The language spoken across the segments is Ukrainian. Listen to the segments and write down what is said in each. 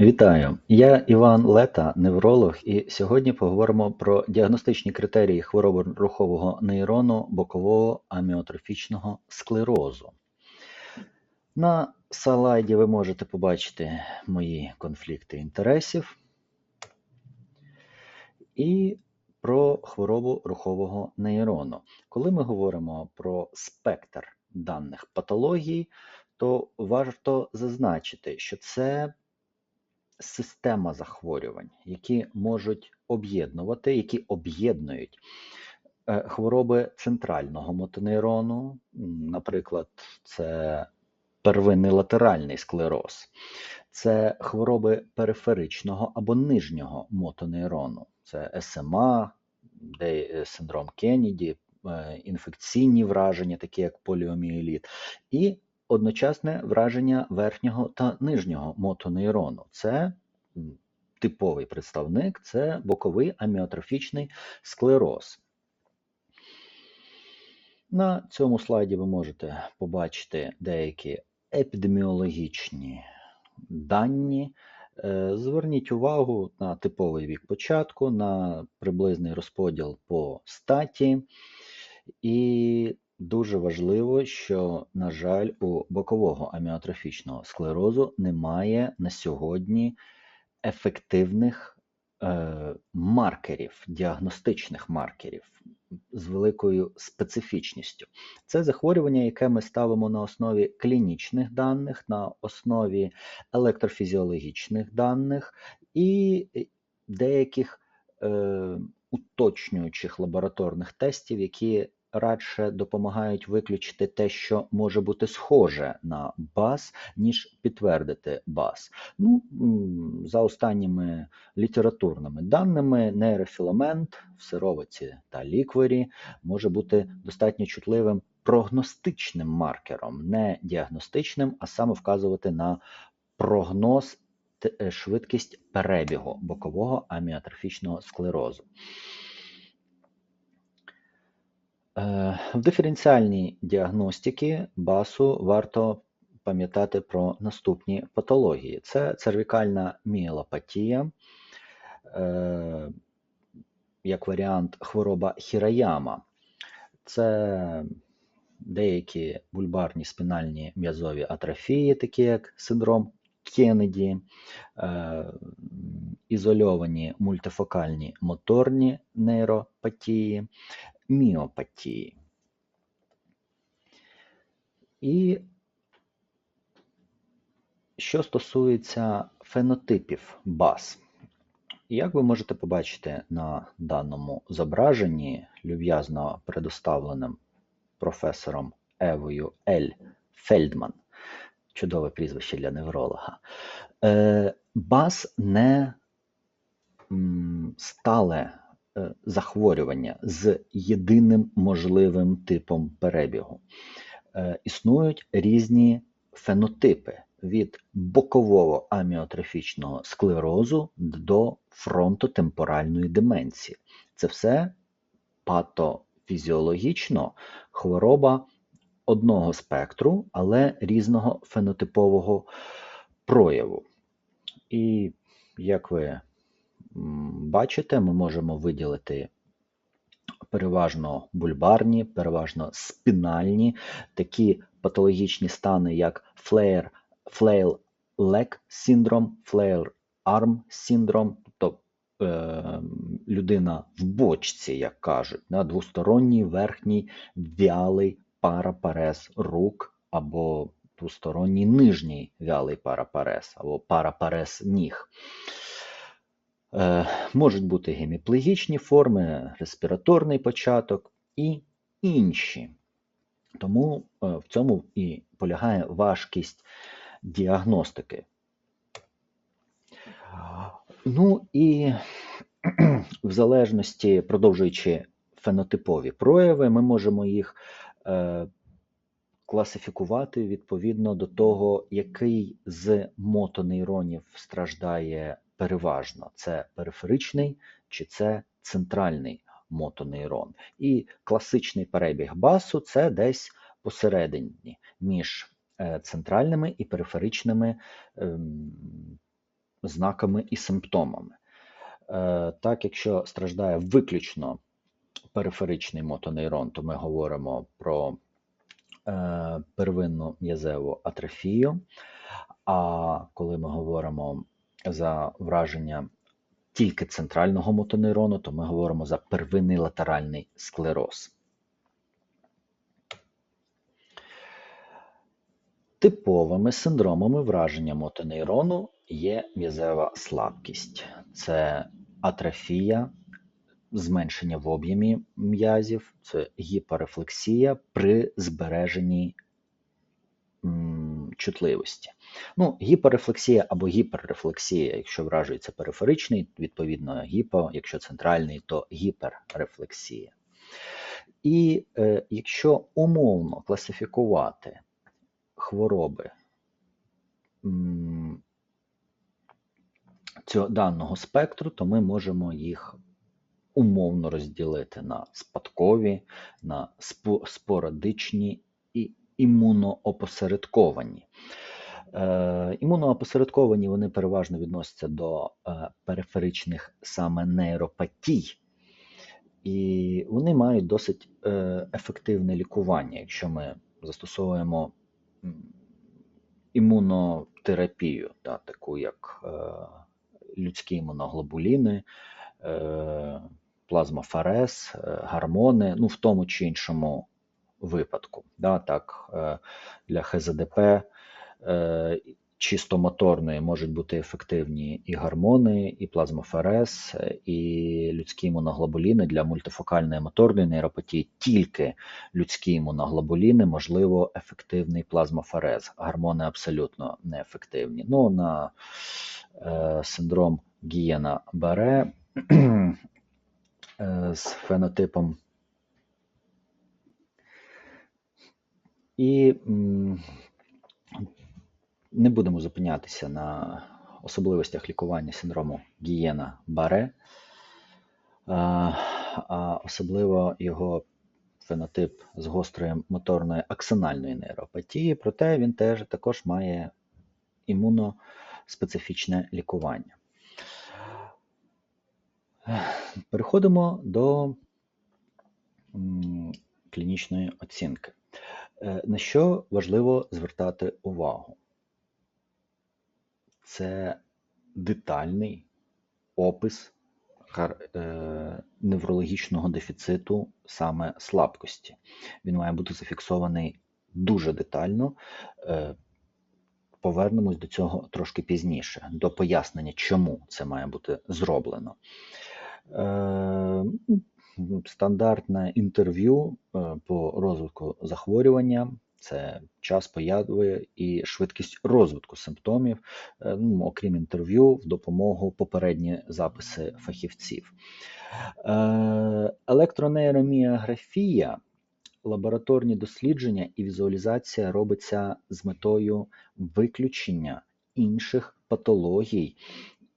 Вітаю! Я Іван Лета, невролог, і сьогодні поговоримо про діагностичні критерії хвороби рухового нейрону бокового аміотрофічного склерозу. На слайді ви можете побачити мої конфлікти інтересів і про хворобу рухового нейрону. Коли ми говоримо про спектр даних патологій, то варто зазначити, що це система захворювань, які можуть об'єднувати, які об'єднують е, хвороби центрального мотонейрону, наприклад, це первинний латеральний склероз, це хвороби периферичного або нижнього мотонейрону, це СМА, е, синдром Кеннеді, е, інфекційні враження, такі як поліомієліт, і одночасне враження верхнього та нижнього мотонейрону. Це типовий представник, це боковий аміотрофічний склероз. На цьому слайді ви можете побачити деякі епідеміологічні дані. Е, Зверніть увагу на типовий вік початку, на приблизний розподіл по статі. І дуже важливо, що, на жаль, у бокового аміотрофічного склерозу немає на сьогодні ефективних е, маркерів, діагностичних маркерів з великою специфічністю. Це захворювання, яке ми ставимо на основі клінічних даних, на основі електрофізіологічних даних і деяких е, уточнюючих лабораторних тестів, які радше допомагають виключити те, що може бути схоже на БАС, ніж підтвердити БАС. Ну, за останніми літературними даними, нейрофіламент в сировиці та ліквері може бути достатньо чутливим прогностичним маркером, не діагностичним, а саме вказувати на прогноз е, швидкість перебігу бокового аміотрофічного склерозу. Е, В диференціальній діагностиці БАСу варто пам'ятати про наступні патології: це цервікальна міелопатія, е, як варіант хвороба Хіраяма, це деякі бульбарні спінальні м'язові атрофії, такі як синдром Кеннеді, е, ізольовані мультифокальні моторні нейропатії, міопатії. І що стосується фенотипів БАС, як ви можете побачити на даному зображенні, люб'язно предоставленим професором Евою Ель Фельдман, чудове прізвище для невролога, е, БАС не стале захворювання з єдиним можливим типом перебігу. Е, Існують різні фенотипи від бокового аміотрофічного склерозу до фронтотемпоральної деменції. Це все патофізіологічно хвороба одного спектру, але різного фенотипового прояву. І як ви бачите, ми можемо виділити переважно бульбарні, переважно спінальні, такі патологічні стани, як флеєр, флейл лек синдром, флейл арм синдром, тобто е, людина в бочці, як кажуть, на двосторонній верхній вялий парапарез рук або двосторонній нижній вялий парапарез або парапарез ніг. Е, Можуть бути геміплегічні форми, респіраторний початок і інші. Тому е, в цьому і полягає важкість діагностики. Ну і в залежності, продовжуючи фенотипові прояви, ми можемо їх е, класифікувати відповідно до того, який з мотонейронів страждає переважно: це периферичний чи це центральний мотонейрон. І класичний перебіг басу це десь посередині між е, центральними і периферичними ем, знаками і симптомами. Е, Так, якщо страждає виключно периферичний мотонейрон, то ми говоримо про е, первинну м'язеву атрофію. А коли ми говоримо за враження тільки центрального мотонейрону, то ми говоримо за первинний латеральний склероз. Типовими синдромами враження мотонейрону є м'язева слабкість. Це атрофія, зменшення в об'ємі м'язів, це гіперрефлексія при збереженні чутливості. Ну, гіперрефлексія або гіперрефлексія, якщо вражується периферичний, відповідно гіпо, якщо центральний, то гіперрефлексія. І е, якщо умовно класифікувати хвороби м, цього даного спектру, то ми можемо їх умовно розділити на спадкові, на спорадичні імуноопосередковані. Е, імуноопосередковані вони переважно відносяться до е, периферичних саме нейропатій, і вони мають досить е, ефективне лікування, якщо ми застосовуємо імунотерапію, да, таку як людські імуноглобуліни, плазмаферез, е, гормони, ну в тому чи іншому випадку. Да, так, е, для ХЗДП е, чисто моторної можуть бути ефективні і гормони, і плазмоферез, е, і людські імуноглобуліни для мультифокальної моторної нейропатії. Тільки людські імуноглобуліни, можливо, ефективний плазмоферез. Гормони абсолютно неефективні. Ну, на е, синдром Гієна Баре з фенотипом. І не будемо зупинятися на особливостях лікування синдрому Гієна Баре, а, особливо його фенотип з гострою моторною аксональної нейропатії, проте він теж також має імуноспецифічне лікування. Переходимо до клінічної оцінки. Е, На що важливо звертати увагу? Це детальний опис е, неврологічного дефіциту, саме слабкості. Він має бути зафіксований дуже детально. Е, Повернемось до цього трошки пізніше, до пояснення, чому це має бути зроблено. Стандартне інтерв'ю е, по розвитку захворювання це час появи і швидкість розвитку симптомів, е, ну, окрім інтерв'ю, в допомогу попередні записи фахівців. Е, Електронейроміографія, лабораторні дослідження і візуалізація робиться з метою виключення інших патологій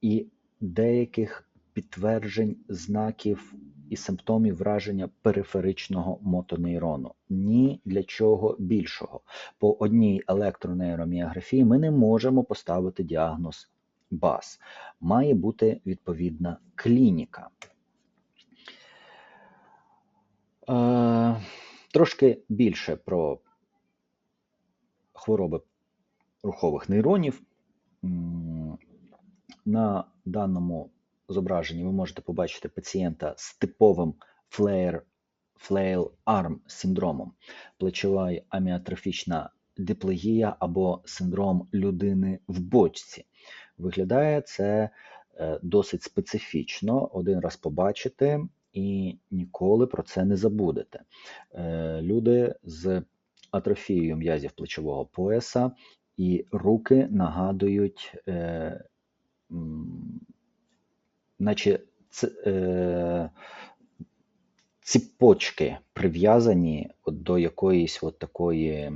і деяких підтверджень знаків і симптомів враження периферичного мотонейрону. Ні для чого більшого. По одній електронейроміографії ми не можемо поставити діагноз БАС. Має бути відповідна клініка. Е, Трошки більше про хвороби рухових нейронів. На даному зображенні ви можете побачити пацієнта з типовим флеєр, флейл арм синдромом, плечова й аміотрофічна диплегія або синдром людини в бочці. Виглядає це е, досить специфічно. Один раз побачите і ніколи про це не забудете. Е, Люди з атрофією м'язів плечового пояса і руки нагадують, е, наче ц, е, ціпочки прив'язані до якоїсь от такої,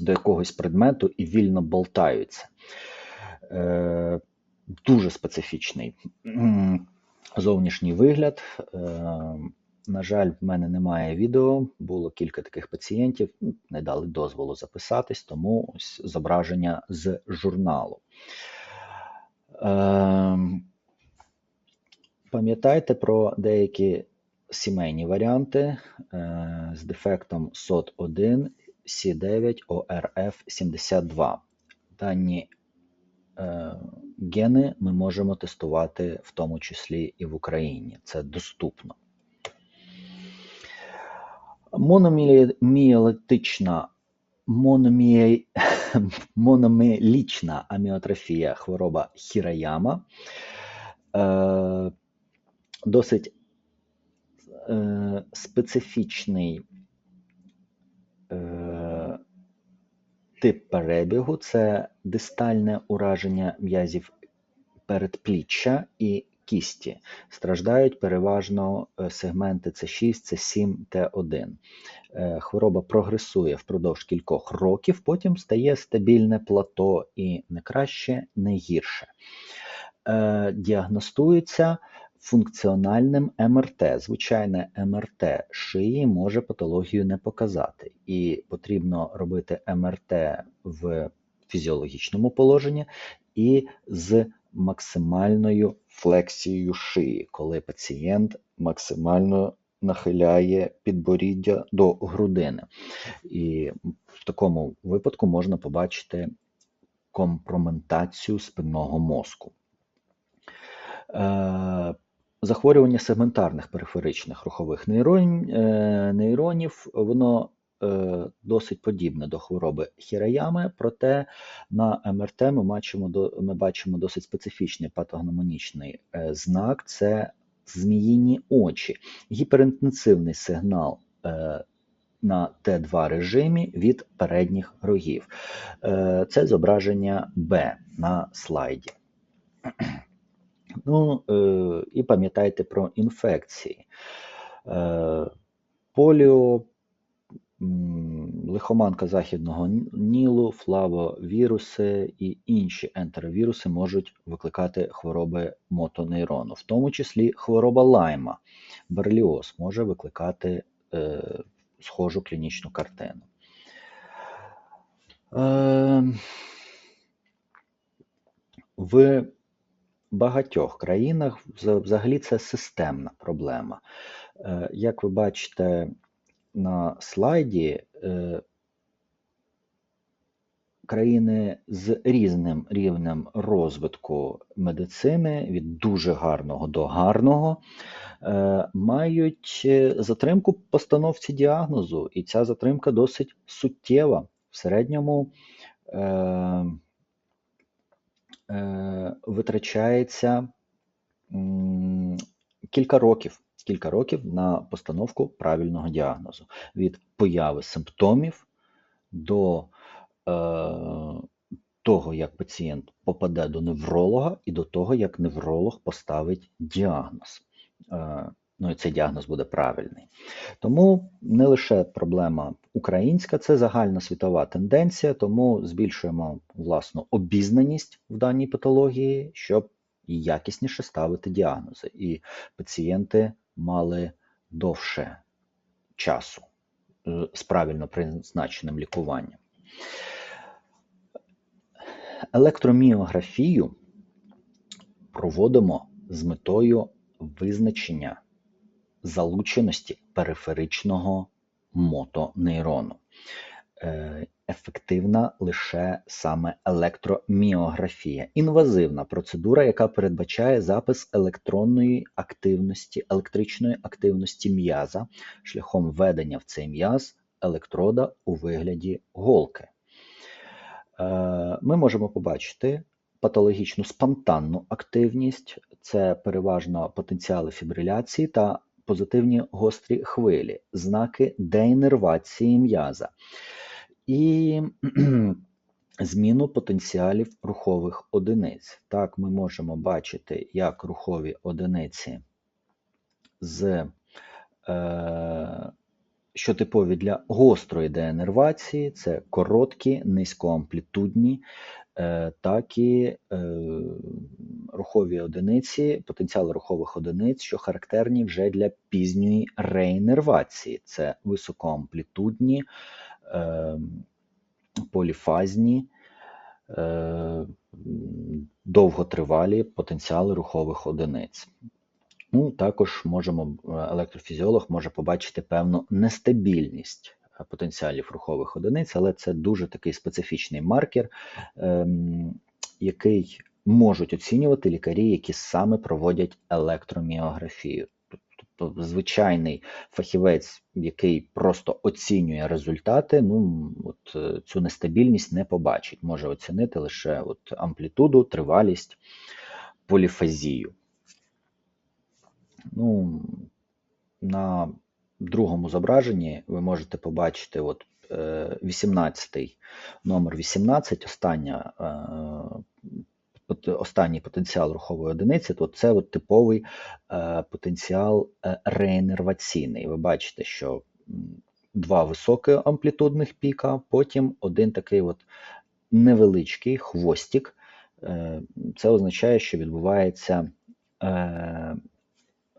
до якогось предмету і вільно болтаються. Е, дуже специфічний зовнішній вигляд. Е, на жаль, в мене немає відео. Було кілька таких пацієнтів, не дали дозволу записатись, тому ось зображення з журналу. Ем, Пам'ятайте про деякі сімейні варіанти е, з дефектом SOT1, C9, ORF72. Дані е, гени ми можемо тестувати в тому числі і в Україні. Це доступно. Мономіелітична мономелічна аміотрофія хвороба Хіраяма. Досить е, специфічний е, тип перебігу це дистальне ураження м'язів передпліччя і кісті. Страждають переважно е, сегменти С6, С7, Т1. Е, Хвороба прогресує впродовж кількох років, потім стає стабільне плато і не краще, не гірше. Е, Діагностується функціональним МРТ. Звичайне МРТ шиї може патологію не показати, і потрібно робити МРТ в фізіологічному положенні і з максимальною флексією шиї, коли пацієнт максимально нахиляє підборіддя до грудини. І в такому випадку можна побачити компроментацію спинного мозку. Захворювання сегментарних периферичних рухових е, нейронів, воно е, досить подібне до хвороби Хіраями, проте на МРТ ми бачимо, ми бачимо досить специфічний патогномонічний е, знак це зміїні очі, гіперінтенсивний сигнал на Т2 режимі від передніх рогів. Це зображення Б на слайді. Ну, е, і пам'ятайте про інфекції. Е, поліо, лихоманка західного Нілу, флавовіруси і інші ентеровіруси можуть викликати хвороби мотонейрону, в тому числі хвороба лайма, берліоз може викликати е, схожу клінічну картину. Е, в багатьох країнах взагалі це системна проблема. Е, Як ви бачите на слайді, е, країни з різним рівнем розвитку медицини від дуже гарного до гарного е, мають затримку постановці діагнозу, і ця затримка досить суттєва. В середньому витрачається кілька років, кілька років на постановку правильного діагнозу від появи симптомів до е, того, як пацієнт попаде до невролога, і до того, як невролог поставить діагноз. Е, Ну і цей діагноз буде правильний. Тому не лише проблема українська, це загальна світова тенденція, тому збільшуємо власну обізнаність в даній патології, щоб якісніше ставити діагнози, і пацієнти мали довше часу е, з правильно призначеним лікуванням. Електроміографію проводимо з метою визначення залученості периферичного мотонейрону. Е, Ефективна лише саме електроміографія, інвазивна процедура, яка передбачає запис електронної активності, електричної активності м'яза шляхом введення в цей м'яз електрода у вигляді голки. Е, Ми можемо побачити патологічну спонтанну активність, це переважно потенціали фібриляції та позитивні гострі хвилі, знаки деінервації м'яза і зміну потенціалів рухових одиниць. Так, ми можемо бачити, як рухові одиниці з е, що типові для гострої деенервації, це короткі, низькоамплітудні, так і е, рухові одиниці, потенціал рухових одиниць, що характерні вже для пізньої реінервації. Це високоамплітудні, е, поліфазні, е, довготривалі потенціали рухових одиниць. Ну, Також можемо, електрофізіолог може побачити певну нестабільність потенціалів рухових одиниць, але це дуже такий специфічний маркер, ем, який можуть оцінювати лікарі, які саме проводять електроміографію. Тобто звичайний фахівець, який просто оцінює результати, ну от е, цю нестабільність не побачить, може оцінити лише от амплітуду, тривалість, поліфазію. Ну, На другому зображенні ви можете побачити от 18 е, номер 18, остання е, останній потенціал рухової одиниці, то це от типовий е, потенціал реінерваційний. Ви бачите, що два високих амплітудних піка, потім один такий от невеличкий хвостик. Це означає, що відбувається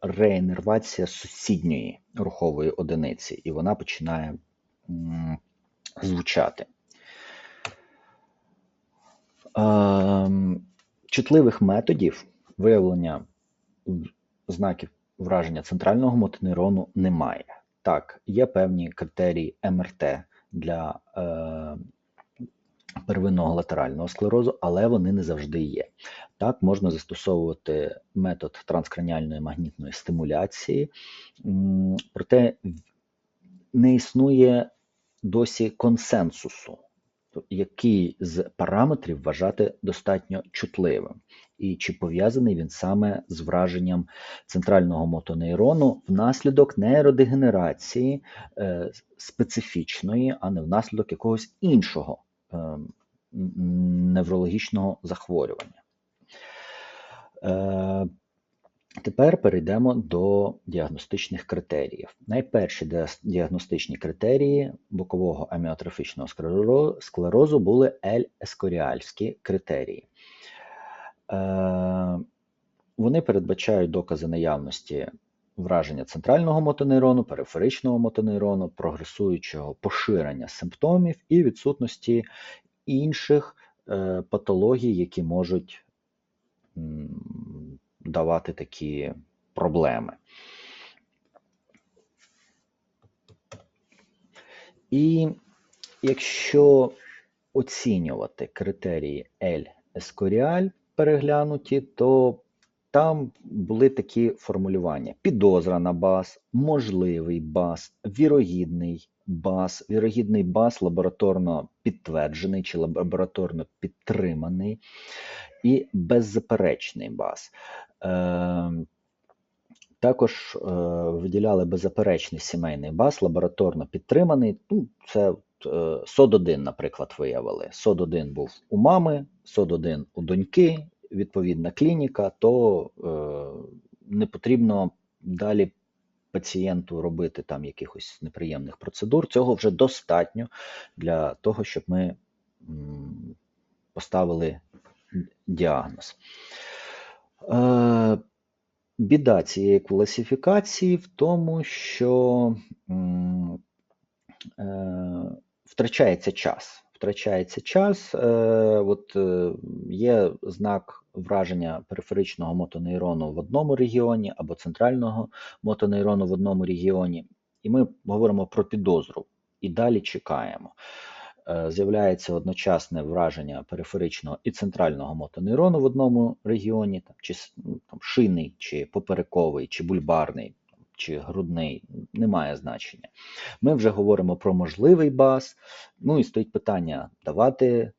реінервація сусідньої рухової одиниці, і вона починає звучати. Ем, чутливих методів виявлення знаків враження центрального мотонейрону немає. Так, є певні критерії МРТ для е, первинного латерального склерозу, але вони не завжди є. Так, можна застосовувати метод транскраніальної магнітної стимуляції, проте не існує досі консенсусу який з параметрів вважати достатньо чутливим, і чи пов'язаний він саме з враженням центрального мотонейрону внаслідок нейродегенерації е, специфічної, а не внаслідок якогось іншого неврологічного захворювання. Е, Тепер перейдемо до діагностичних критеріїв. Найперші діагностичні критерії бокового аміотрофічного склерозу були ель-ескоріальські критерії. Е, вони передбачають докази наявності враження центрального мотонейрону, периферичного мотонейрону, прогресуючого поширення симптомів і відсутності інших е, патологій, які можуть давати такі проблеми. І якщо оцінювати критерії L Escorial переглянуті, то там були такі формулювання: підозра на бас, можливий бас, вірогідний бас, вірогідний бас лабораторно підтверджений чи лабораторно підтриманий, і беззаперечний бас. Ем, також е, виділяли беззаперечний сімейний бас, лабораторно підтриманий. Ну, Це е, СОД-1, наприклад, виявили. СОД-1 був у мами, СОД-1 у доньки, відповідна клініка, то е, не потрібно далі пацієнту робити там якихось неприємних процедур. Цього вже достатньо для того, щоб ми поставили діагноз. Е, біда цієї класифікації в тому, що е, втрачається час. Втрачається час, е, от є знак враження периферичного мотонейрону в одному регіоні або центрального мотонейрону в одному регіоні, і ми говоримо про підозру і далі чекаємо. Е, з'являється одночасне враження периферичного і центрального мотонейрону в одному регіоні, там, чи ну, там, шийний, чи поперековий, чи бульбарний, чи грудний, немає значення. Ми вже говоримо про можливий бас. Ну і стоїть питання: давати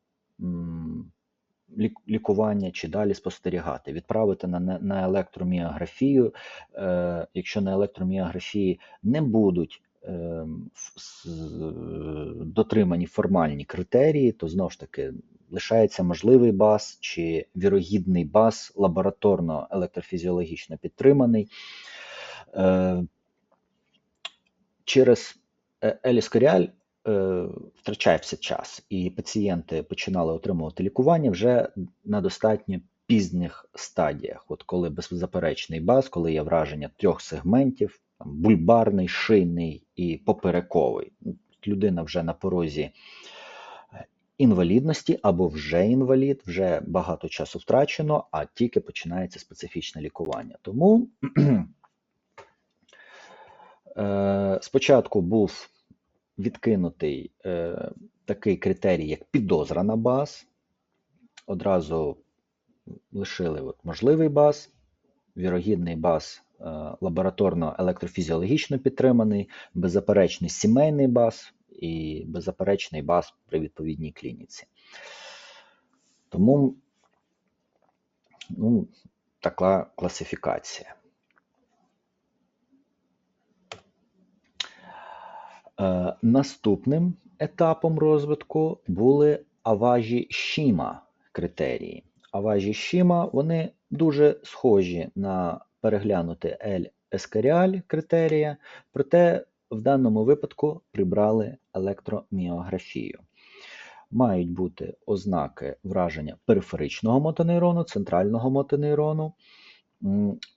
лікування чи далі спостерігати, відправити на на електроміографію. Е, Якщо на електроміографії не будуть Ем, дотримані формальні критерії, то знову ж таки лишається можливий бас чи вірогідний бас, лабораторно електрофізіологічно підтриманий. Ем, через е, еліскоріаль е, втрачався час, і пацієнти починали отримувати лікування вже на достатньо пізніх стадіях, от коли беззаперечний баз, коли є враження трьох сегментів, там, бульбарний, шийний і поперековий. Людина вже на порозі інвалідності або вже інвалід, вже багато часу втрачено, а тільки починається специфічне лікування. Тому е, спочатку був відкинутий е, такий критерій, як підозра на баз. Одразу лишили от, можливий баз, вірогідний баз е, лабораторно електрофізіологічно підтриманий, беззаперечний сімейний баз і беззаперечний баз при відповідній клініці. Тому ну, така класифікація. Наступним етапом розвитку були аважі Шіма критерії. Аважі Шіма вони дуже схожі на переглянути Ель Ескаріаль критерія, проте в даному випадку прибрали електроміографію. Мають бути ознаки враження периферичного мотонейрону, центрального мотонейрону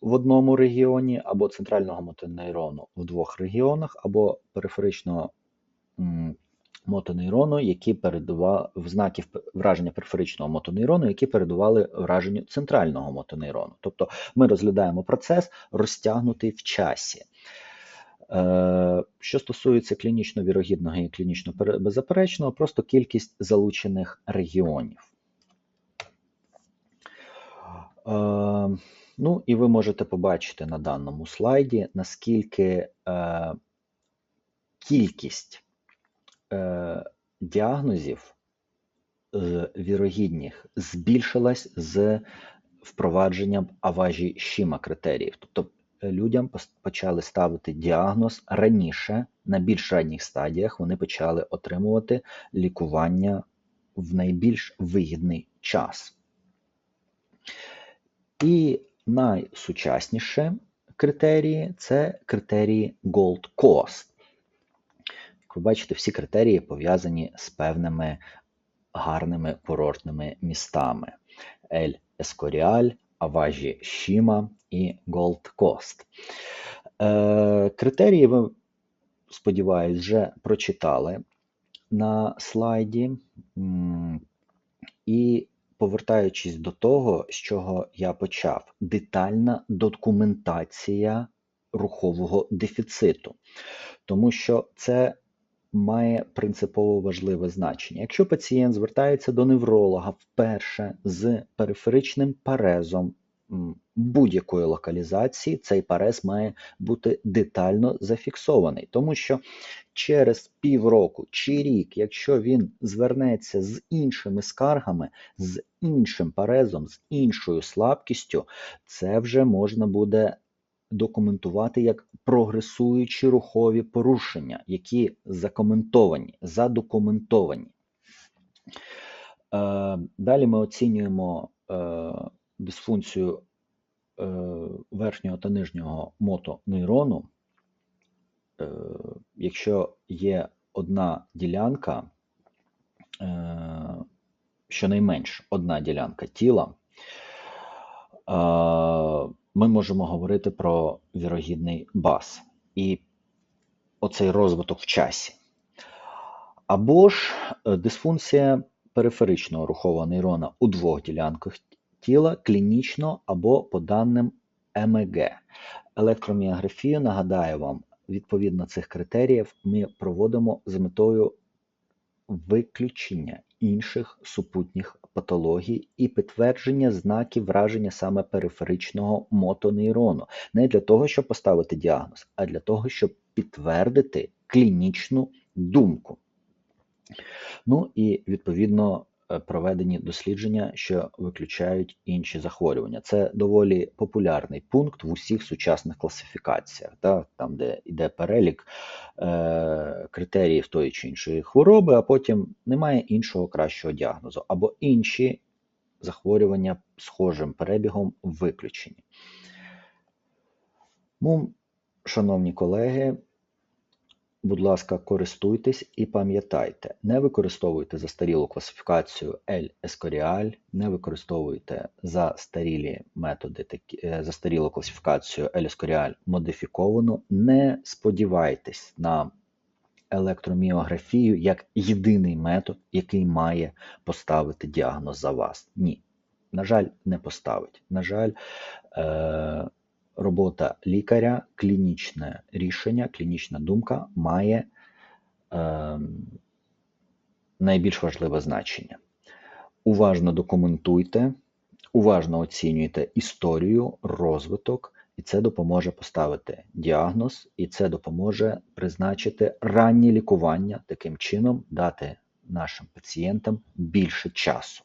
в одному регіоні, або центрального мотонейрону в двох регіонах, або периферичного мотонейрону, які передували знаків враження периферичного мотонейрону, які передували враженню центрального мотонейрону. Тобто ми розглядаємо процес розтягнутий в часі. Е, що стосується клінічно вірогідного і клінічно беззаперечного, просто кількість залучених регіонів. Е, ну, і ви можете побачити на даному слайді, наскільки е, кількість діагнозів вірогідних збільшилась з впровадженням аважі Шіма критеріїв. Тобто людям почали ставити діагноз раніше, на більш ранніх стадіях вони почали отримувати лікування в найбільш вигідний час. І найсучасніше критерії це критерії Gold Coast. Як ви бачите, всі критерії пов'язані з певними гарними курортними містами: Ель Ескоріаль, Аважі Шіма і Gold Coast. Е, Критерії ви, сподіваюсь, вже прочитали на слайді. І повертаючись до того, з чого я почав, детальна документація рухового дефіциту. Тому що це має принципово важливе значення. Якщо пацієнт звертається до невролога вперше з периферичним парезом будь-якої локалізації, цей парез має бути детально зафіксований, тому що через півроку чи рік, якщо він звернеться з іншими скаргами, з іншим парезом, з іншою слабкістю, це вже можна буде документувати як прогресуючі рухові порушення, які закоментовані, задокументовані. Е, далі ми оцінюємо е, дисфункцію е, верхнього та нижнього мотонейрону. Якщо є одна ділянка, щонайменш одна ділянка тіла, ми можемо говорити про вірогідний бас і оцей розвиток в часі. Або ж е, дисфункція периферичного рухового нейрона у двох ділянках тіла клінічно або по даним ЕМГ. Електроміографію, нагадаю вам, відповідно цих критеріїв ми проводимо з метою виключення інших супутніх патологій і підтвердження знаків враження саме периферичного мотонейрону. Не для того, щоб поставити діагноз, а для того, щоб підтвердити клінічну думку. Ну і відповідно проведені дослідження, що виключають інші захворювання. Це доволі популярний пункт в усіх сучасних класифікаціях, да? там, де йде перелік е, критеріїв тої чи іншої хвороби, а потім немає іншого кращого діагнозу, або інші захворювання схожим перебігом виключені. Ну, Шановні колеги, Будь ласка, користуйтесь і пам'ятайте, не використовуйте застарілу класифікацію L Escorial, не використовуйте застарілі методи, такі, е, застарілу класифікацію L Escorial модифіковану, не сподівайтесь на електроміографію як єдиний метод, який має поставити діагноз за вас. Ні. На жаль, не поставить. На жаль, е, робота лікаря, клінічне рішення, клінічна думка має е, найбільш важливе значення. Уважно документуйте, уважно оцінюйте історію, розвиток, і це допоможе поставити діагноз, і це допоможе призначити раннє лікування, таким чином дати нашим пацієнтам більше часу.